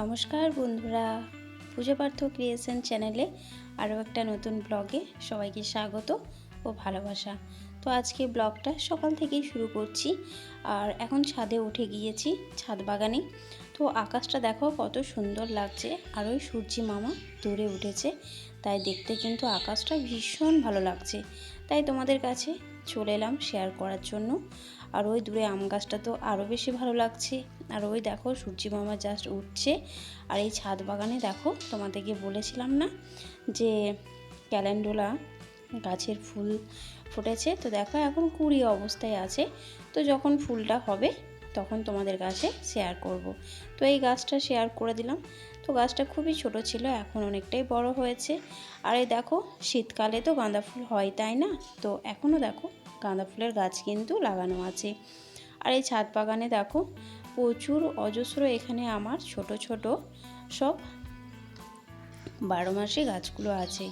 নমস্কার বন্ধুরা পুজো পার্থ ক্রিয়েশন চ্যানেলে আরও একটা নতুন ব্লগে সবাইকে স্বাগত ও ভালোবাসা। তো আজকে ব্লগটা সকাল থেকেই শুরু করছি আর এখন ছাদে উঠে গিয়েছি ছাদ বাগানে। তো আকাশটা দেখো কত সুন্দর লাগছে, আর ওই সূর্যি মামা দূরে উঠেছে। তাই দেখতে কিন্তু আকাশটা ভীষণ ভালো লাগছে। তাই তোমাদের কাছে চলে এলাম শেয়ার করার জন্য। আর ওই দূরে আম গাছটা তো আরও বেশি ভালো লাগছে। আর ওই দেখো, সূর্যি মামা জাস্ট উঠছে। আর এই ছাদ বাগানে দেখো, তোমাদেরকে বলেছিলাম না যে ক্যালেন্ডোলা গাছের ফুল ফুটেছে? তো দেখো এখন কুড়ি অবস্থায় আছে। তো যখন ফুলটা হবে, তখন তোমাদের কাছে শেয়ার করব। তো এই গাছটা শেয়ার করে দিলাম। তো গাছটা খুবই ছোট ছিল, এখন অনেকটাই বড় হয়েছে। আর এই দেখো, শীতকালে তো গাঁদা ফুল হয়, তাই না? তো এখনও দেখো গাঁদা ফুলের গাছ কিন্তু লাগানো আছে। আর এই ছাদ বাগানে দেখো, প্রচুর অজস্র এখানে আমার ছোট ছোট সব বারো মাসি গাছগুলো আছে।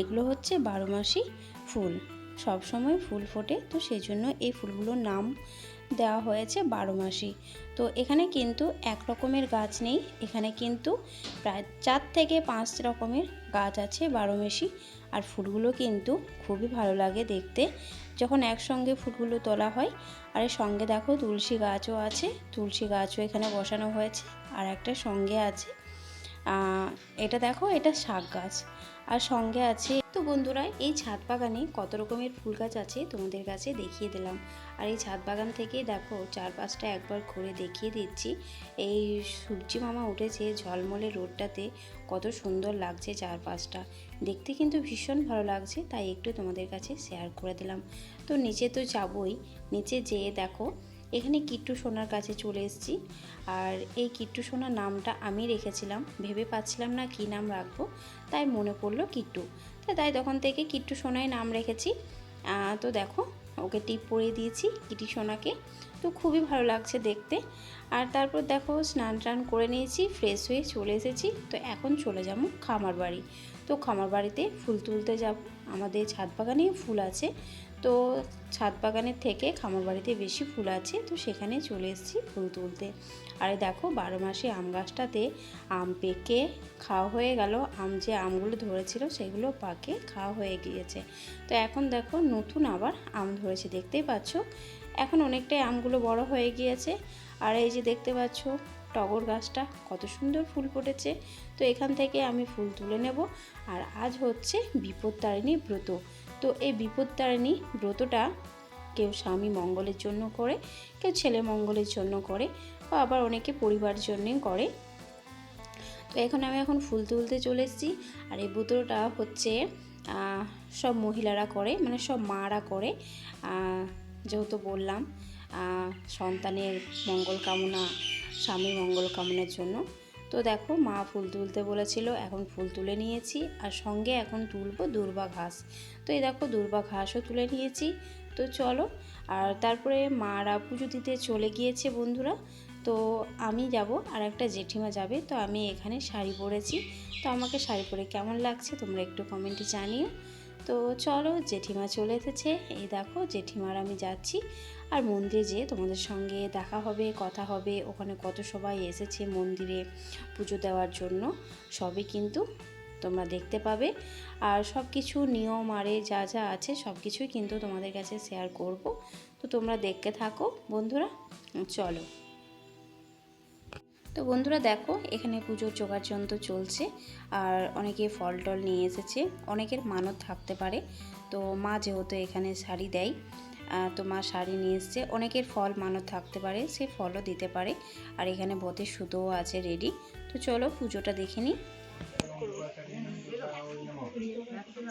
এগুলো হচ্ছে বারো মাসি ফুল। সব সময় ফুল ফোটে, তো সেই জন্য এই ফুলগুলোর নাম দেওয়া হয়েছে বারো মাসি তো এখানে কিন্তু এক রকমের গাছ নেই, এখানে কিন্তু প্রায় চার থেকে পাঁচ রকমের গাছ আছে বারো মাসি আর ফুলগুলো কিন্তু খুবই ভালো লাগে দেখতে, যখন একসঙ্গে ফুলগুলো তোলা হয়। আর সঙ্গে দেখো তুলসী গাছও আছে, তুলসী গাছও এখানে বসানো হয়েছে। আর একটা সঙ্গে আছে এটা দেখো, এটা শাক গাছ। আর সঙ্গে আছে তো বন্ধুরা, এই ছাদ বাগানে কত রকমের ফুল গাছ আছে তোমাদের কাছে দেখিয়ে দিলাম। আর এই ছাদ বাগান থেকে দেখো, চারপাশটা একবার ঘুরে দেখিয়ে দিচ্ছি। এই সূর্যি মামা উঠেছে ঝলমলে রোডটাতে কত সুন্দর লাগছে চারপাশটা। দেখতে কিন্তু ভীষণ ভালো লাগছে, তাই একটু তোমাদের কাছে শেয়ার করে দিলাম। তো নিচে তো যাবই, নিচে যেয়ে দেখো এখানে কিট্টু সোনার কাছে চলে এসেছি। আর এই কিট্টু সোনার নামটা আমি রেখেছিলাম। ভেবে পাচ্ছিলাম না কী নাম রাখব, তাই মনে পড়ল কিট্টু। তাই তখন থেকে কিট্টু সোনায় নাম রেখেছি। তো দেখো, ওকে টিপ পরিয়ে দিয়েছি কিটি সোনাকে। তো খুবই ভালো লাগছে দেখতে। আর তারপর দেখো, স্নান টান করে নিয়েছি ফ্রেশ হয়ে চলে এসেছি। তো এখন চলে যাব খামার বাড়ি তো খামার বাড়িতে ফুল তুলতে যাব। আমাদের ছাদ বাগানে ফুল আছে। তো ছাদ বাগানের থেকে খামার বাড়িতে বেশি ফুল আছে, তো সেখানে চলে এসেছি ফুল তুলতে। আরে দেখো, বারো মাসে আম গাছটাতে আম পেকে খাওয়া হয়ে গেল। আম যে আমগুলো ধরেছিল সেগুলো পাকে খাওয়া হয়ে গিয়েছে। তো এখন দেখো, নতুন আবার আম ধরেছে, দেখতেই পাচ্ছ? এখন অনেকটাই আমগুলো বড় হয়ে গিয়েছে। আর এই যে দেখতে পাচ্ছ, টগর গাছটা কত সুন্দর ফুল ফুটেছে। তো এখান থেকে আমি ফুল তুলে নেব। আর আজ হচ্ছে বিপত্তারিণী ব্রত। তো এই বিপত্তারিণী ব্রতটা কেউ স্বামী মঙ্গলের জন্য করে, কেউ ছেলে মঙ্গলের জন্য করে, বা আবার অনেকে পরিবার জন্যেই করে। তো এখন আমি এখন ফুল তুলতে চলে এসেছি। আর এই ব্রতটা হচ্ছে সব মহিলারা করে মানে সব মারা করে। যেহেতু বললাম সন্তানের মঙ্গল কামনা স্বামী মঙ্গল কামনার জন্য। তো দেখো মা ফুল তুলতে বলেছিল, এখন ফুল তুলে নিয়েছি আর সঙ্গে এখন তুলবো দুর্বা ঘাস। তো এই দেখো দুর্বা ঘাসও তুলে নিয়েছি। তো চলো, আর তারপরে মারা পুজো দিতে চলে গিয়েছে বন্ধুরা। তো আমি যাব আর একটা জেঠিমা যাবে, তো আমি এখানে শাড়ি পরেছি। তো আমাকে শাড়ি পরে কেমন লাগছে তোমরা একটু কমেন্টে জানিও। তো চলো জেঠিমা চলে এসেছে। এই দেখো জেঠিমার আমি যাচ্ছি। আর মন্দিরে যেয়ে তোমাদের সঙ্গে দেখা হবে, কথা হবে। ওখানে কত সবাই এসেছে মন্দিরে পুজো দেওয়ার জন্য। সবই কিন্তু তোমরা দেখতে পাবে। আর সব কিছু নিয়ম, আরে যা যা আছে সব কিছুই কিন্তু তোমাদের কাছে শেয়ার করব। তো তোমরা দেখতে থাকো বন্ধুরা। চলো। তো বন্ধুরা দেখো, এখানে পুজোর জোগাড় যন্ত্র চলছে আর অনেকে ফল টল নিয়ে এসেছে, অনেকের মানত থাকতে পারে। তো মা যেহেতু এখানে শাড়ি দেয় তো মা শাড়ি নিয়ে এসছে, অনেকের ফল মানত থাকতে পারে, সে ফলও দিতে পারে। আর এখানে বতের সুতোও আছে রেডি। তো চলো পুজোটা দেখে নিই।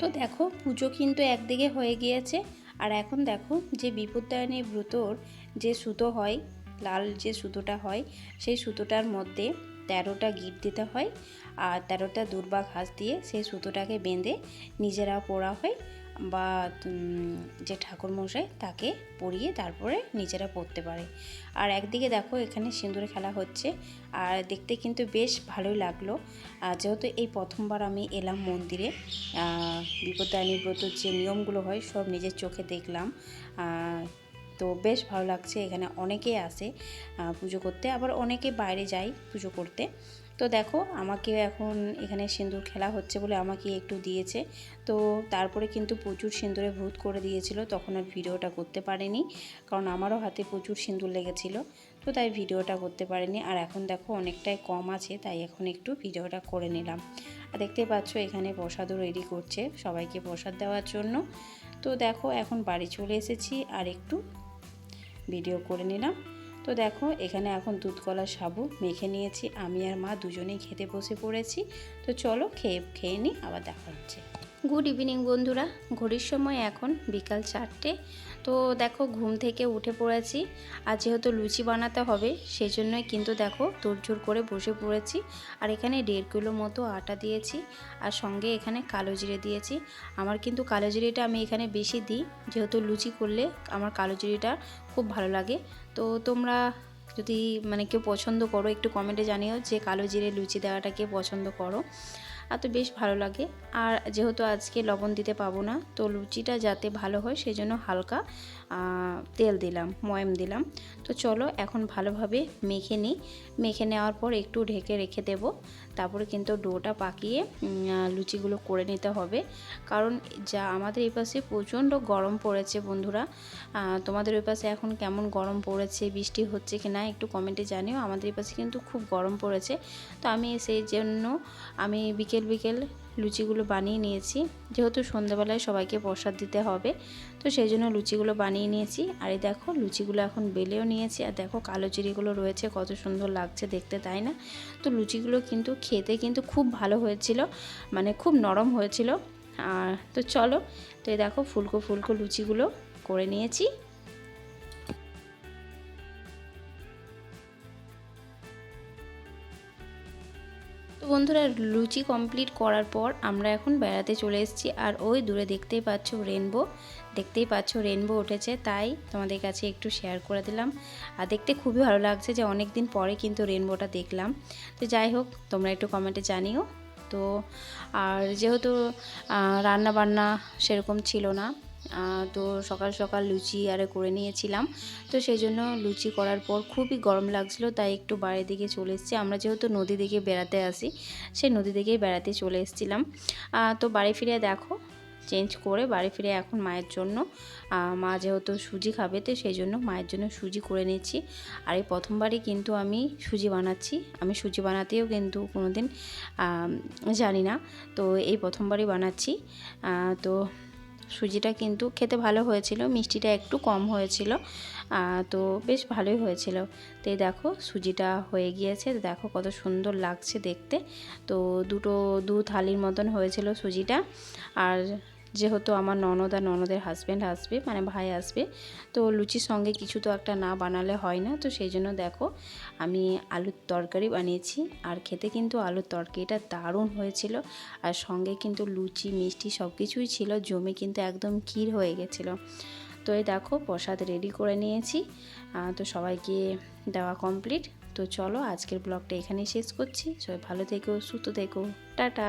তো দেখো পুজো কিন্তু একদিকে হয়ে গিয়েছে। আর এখন দেখো যে বিপত্তায়নী ব্রতর যে সুতো হয়, লাল যে সুতোটা হয়, সেই সুতোটার মধ্যে তেরোটা গিট দিতে হয়। আর তেরোটা দুর্বা ঘাস দিয়ে সেই সুতোটাকে বেঁধে নিজেরা পোড়া হয়। বা যে ঠাকুরমশাই তাকে পরিয়ে তারপরে নিজেরা পরতে পারে। আর একদিকে দেখো এখানে সিঁদুর খেলা হচ্ছে আর দেখতে কিন্তু বেশ ভালোই লাগল। যেহেতু এই প্রথমবার আমি এলাম মন্দিরে আহ, বিপত্তায়নী ব্রতর যে নিয়মগুলো হয় সব নিজের চোখে দেখলাম। তো বেশ ভালো লাগছে এখানে অনেকেই আসে পুজো করতে। আবার অনেকে বাইরে যায় পুজো করতে। তো দেখো আমাকে এখন এখানে সিঁদুর খেলা হচ্ছে বলে আমাকে একটু দিয়েছে। তো তারপরে কিন্তু প্রচুর সিঁদুরে ভূত করে দিয়েছিল, তখন আর ভিডিওটা করতে পারিনি, কারণ আমারও হাতে প্রচুর সিঁদুর লেগেছিল। তো তাই ভিডিওটা করতে পারিনি, আর এখন দেখো অনেকটাই কম আছে, তাই এখন একটু ভিডিওটা করে নিলাম। আর দেখতে পাচ্ছ এখানে প্রসাদও রেডি করছে, সবাইকে প্রসাদ দেওয়ার জন্য। তো দেখো এখন বাড়ি চলে এসেছি, আর একটু ভিডিও করে নিলাম। তো দেখো, এখানে এখন দুধ কলা সাবু মেখে নিয়েছি। আমি আর মা দুজনেই খেতে বসে পড়েছি। তো চলো খেয়ে খেয়ে নিই আবার দেখা হচ্ছে। গুড ইভিনিং বন্ধুরা। ঘড়ির সময় এখন বিকাল চারটে। তো দেখো ঘুম থেকে উঠে পড়েছি আর যেহেতু লুচি বানাতে হবে সেই জন্যই কিন্তু দেখো তোড়জোড় করে বসে পড়েছি আর এখানে দেড় কিলো মতো আটা দিয়েছি আর সঙ্গে এখানে কালো জিরে দিয়েছি। আমার কিন্তু কালো জিরেটা আমি এখানে বেশি দিই, যেহেতু লুচি করলে আমার কালো জিরেটা খুব ভালো লাগে। তো তোমরা যদি মানে কেউ পছন্দ করো, একটু কমেন্টে জানিও যে কালো জিরে লুচি দেওয়াটাকে পছন্দ করো। আর তো বেশ ভালো লাগে। আর যেহেতু আজকে লবণ দিতে পাবো না, তো লুচিটা যাতে ভালো হয় সেই জন্য হালকা তেল দিলাম, ময়ম দিলাম। তো চলো এখন ভালোভাবে মেখে নিই। মেখে নেওয়ার পর একটু ঢেকে রেখে দেব। তারপরে কিন্তু ডোটা পাকিয়ে লুচিগুলো করে নিতে হবে। কারণ যা আমাদের এই পাশে প্রচণ্ড গরম পড়েছে বন্ধুরা। তোমাদের ওই পাশে এখন কেমন গরম পড়েছে, বৃষ্টি হচ্ছে কি না একটু কমেন্টে জানিও। আমাদের এই পাশে কিন্তু খুব গরম পড়েছে। তো আমি সেই জন্য আমি বিকেল বিকেল লুচিগুলো বানিয়ে নিয়েছি। যেহেতু সন্ধ্যাবেলায় সবাইকে প্রসাদ দিতে হবে, তো সেই জন্য লুচিগুলো বানিয়ে নিয়েছি। আর এই দেখো, লুচিগুলো এখন বেলেও নিয়েছি। আর দেখো, কালো চিড়িগুলো রয়েছে, কত সুন্দর লাগছে দেখতে, তাই না? তো লুচিগুলো কিন্তু খেতে কিন্তু খুব ভালো হয়েছিল মানে খুব নরম হয়েছিল। আর তো চলো, তো এই দেখো, ফুলকো ফুলকো লুচিগুলো করে নিয়েছি। তো বন্ধুরা, লুচি কমপ্লিট করার পর আমরা এখন বেড়াতে চলে এসেছি। আর ওই দূরে দেখতেই পাচ্ছ রেনবো দেখতেই পাচ্ছ রেনবো উঠেছে। তাই তোমাদের কাছে একটু শেয়ার করে দিলাম। আর দেখতে খুবই ভালো লাগছে যে অনেক দিন পরে কিন্তু রেনবোটা দেখলাম। তো যাই হোক, তোমরা একটু কমেন্টে জানিও। তো আর যেহেতু রান্না বান্না সেরকম ছিল না তো সকাল সকাল লুচি আরে করে নিয়েছিলাম। তো সেই জন্য লুচি করার পর খুবই গরম লাগছিল তাই একটু বাড়ির দিকে চলে এসেছি। আমরা যেহেতু নদী দিকে বেড়াতে আসি সেই নদী দিকেই বেড়াতে চলে এসেছিলাম। তো বাড়ি ফিরে দেখো চেঞ্জ করে বাড়ি ফিরে এখন মায়ের জন্য। মা যেহেতু সুজি খাবে তো সেই জন্য মায়ের জন্য সুজি করে নিচ্ছি। আর এই প্রথমবারই কিন্তু আমি সুজি বানাচ্ছি। আমি সুজি বানাতেও কিন্তু কোনোদিন আম, জানি না। তো এই প্রথমবারই বানাচ্ছি। তো সুজিটা কিন্তু খেতে ভালো হয়েছিল, মিষ্টিটা একটু কম হয়েছিল তো বেশ ভালোই হয়েছিল। তো এই দেখো, সুজিটা হয়ে গিয়েছে, দেখো কত সুন্দর লাগছে দেখতে। তো দুটো দু থালির মতন হয়েছিল সুজিটা, আর যেহেতু আমার ননদ আর ননদের হাজব্যান্ড আসবে মানে ভাই আসবে, তো লুচির সঙ্গে কিছু তো একটা না বানালে হয় না, তো সেই জন্য দেখো আমি আলুর তরকারি বানিয়েছি, আর খেতে কিন্তু আলুর তরকারিটা দারুণ হয়েছিল, আর সঙ্গে কিন্তু লুচি, মিষ্টি সব কিছুই ছিল, জমে কিন্তু একদম ক্ষীর হয়ে গেছিল। তো এই দেখো প্রসাদ রেডি করে নিয়েছি তো সবাইকে দেওয়া কমপ্লিট তো চলো আজকের ব্লগটা এখানেই শেষ করছি, সবাই ভালো থেকো, সুস্থ থেকো, টাটা।